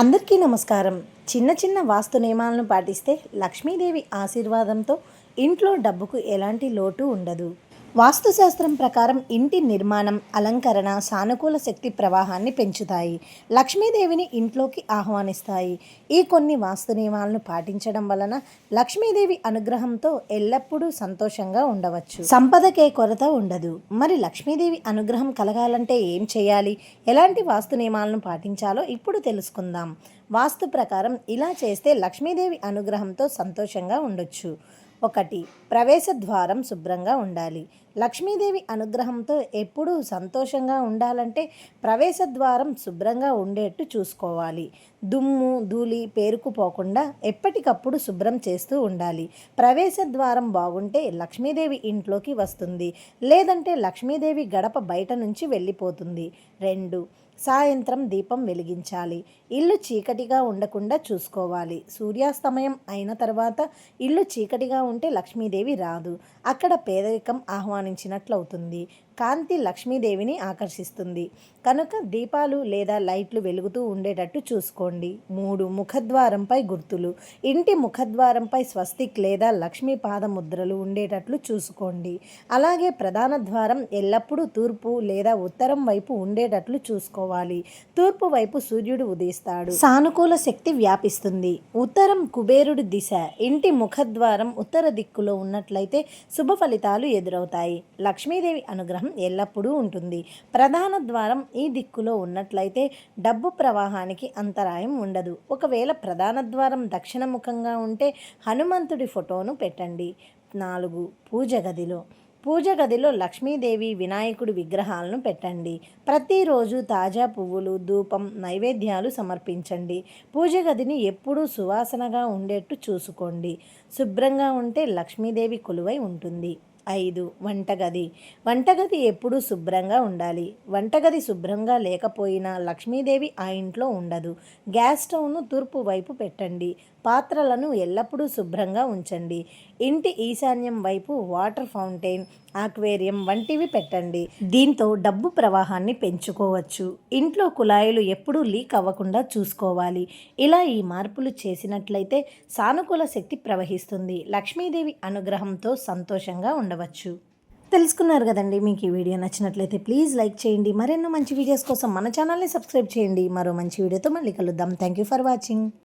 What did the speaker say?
అందరికీ నమస్కారం. చిన్న చిన్న వాస్తు నియమాలను పాటిస్తే లక్ష్మీదేవి ఆశీర్వాదంతో ఇంట్లో డబ్బుకు ఎలాంటి లోటు ఉండదు. వాస్తుశాస్త్రం ప్రకారం ఇంటి నిర్మాణం అలంకరణ సానుకూల శక్తి ప్రవాహాన్ని పెంచుతాయి లక్ష్మీదేవిని ఇంట్లోకి ఆహ్వానిస్తాయి. ఈ కొన్ని వాస్తు నియమాలను పాటించడం వలన లక్ష్మీదేవి అనుగ్రహంతో ఎల్లప్పుడూ సంతోషంగా ఉండవచ్చు. సంపదకే కొరత ఉండదు. మరి లక్ష్మీదేవి అనుగ్రహం కలగాలంటే ఏం చేయాలి? ఎలాంటి వాస్తు నియమాలను పాటించాలో ఇప్పుడు తెలుసుకుందాం. వాస్తు ప్రకారం ఇలా చేస్తే లక్ష్మీదేవి అనుగ్రహంతో సంతోషంగా ఉండొచ్చు. ఒకటి. ప్రవేశ ద్వారం శుభ్రంగా ఉండాలి. లక్ష్మీదేవి అనుగ్రహంతో ఎప్పుడూ సంతోషంగా ఉండాలంటే ప్రవేశ ద్వారం శుభ్రంగా ఉండేట్టు చూసుకోవాలి. దుమ్ము ధూళి పేరుకుపోకుండా ఎప్పటికప్పుడు శుభ్రం చేస్తూ ఉండాలి. ప్రవేశ ద్వారం బాగుంటే లక్ష్మీదేవి ఇంట్లోకి వస్తుంది. లేదంటే లక్ష్మీదేవి గడప బయట నుంచి వెళ్ళిపోతుంది. రెండు. సాయంత్రం దీపం వెలిగించాలి. ఇల్లు చీకటిగా ఉండకుండా చూసుకోవాలి. సూర్యాస్తమయం అయిన తర్వాత ఇల్లు చీకటిగా ఉంటే లక్ష్మీదేవి రాదు. అక్కడ పేదరికం ఆహ్వానించినట్లవుతుంది. కాంతి లక్ష్మీదేవిని ఆకర్షిస్తుంది. కనుక దీపాలు లేదా లైట్లు వెలుగుతూ ఉండేటట్టు చూసుకోండి. మూడు ముఖద్వారంపై గుర్తులు. ఇంటి ముఖద్వారంపై స్వస్తిక్ లేదా లక్ష్మీ పాదముద్రలు ఉండేటట్లు చూసుకోండి. అలాగే ప్రధాన ద్వారం ఎల్లప్పుడూ తూర్పు లేదా ఉత్తరం వైపు ఉండేటట్లు చూసుకోవాలి. తూర్పు వైపు సూర్యుడు ఉదయిస్తాడు. సానుకూల శక్తి వ్యాపిస్తుంది. ఉత్తరం కుబేరుడి దిశ. ఇంటి ముఖద్వారం ఉత్తర దిక్కులో ఉన్నట్లయితే శుభ ఫలితాలు ఎదురవుతాయి. లక్ష్మీదేవి అనుగ్రహం ఎల్లప్పుడూ ఉంటుంది. ప్రధాన ద్వారం ఈ దిక్కులో ఉన్నట్లయితే డబ్బు ప్రవాహానికి అంతరాయం ఉండదు. ఒకవేళ ప్రధాన ద్వారం దక్షిణముఖంగా ఉంటే హనుమంతుడి ఫోటోను పెట్టండి. నాలుగు. పూజ గదిలో. పూజ గదిలో లక్ష్మీదేవి వినాయకుడి విగ్రహాలను పెట్టండి. ప్రతిరోజు తాజా పువ్వులు ధూపం నైవేద్యాలు సమర్పించండి. పూజ గదిని ఎప్పుడూ సువాసనగా ఉండేట్టు చూసుకోండి. శుభ్రంగా ఉంటే లక్ష్మీదేవి కొలువై ఉంటుంది. ఐదు. వంటగది. వంటగది ఎప్పుడూ శుభ్రంగా ఉండాలి. వంటగది శుభ్రంగా లేకపోయినా లక్ష్మీదేవి ఆ ఇంట్లో ఉండదు. గ్యాస్ స్టవ్ను తూర్పు వైపు పెట్టండి. పాత్రలను ఎల్లప్పుడూ శుభ్రంగా ఉంచండి. ఇంటి ఈశాన్యం వైపు వాటర్ ఫౌంటైన్ ఆక్వేరియం వంటివి పెట్టండి. దీంతో డబ్బు ప్రవాహాన్ని పెంచుకోవచ్చు. ఇంట్లో కుళాయిలు ఎప్పుడూ లీక్ అవ్వకుండా చూసుకోవాలి. ఇలా ఈ మార్పులు చేసినట్లయితే సానుకూల శక్తి ప్రవహిస్తుంది. లక్ష్మీదేవి అనుగ్రహంతో సంతోషంగా ఉండవచ్చు. తెలుసుకున్నారు కదండి మీకు ఈ వీడియో నచ్చినట్లయితే ప్లీజ్ లైక్ చేయండి. మరెన్నో మంచి వీడియోస్ కోసం మన ఛానల్ని సబ్స్క్రైబ్ చేయండి. మరో మంచి వీడియోతో మళ్ళీ కలుద్దాం. Thank you for watching.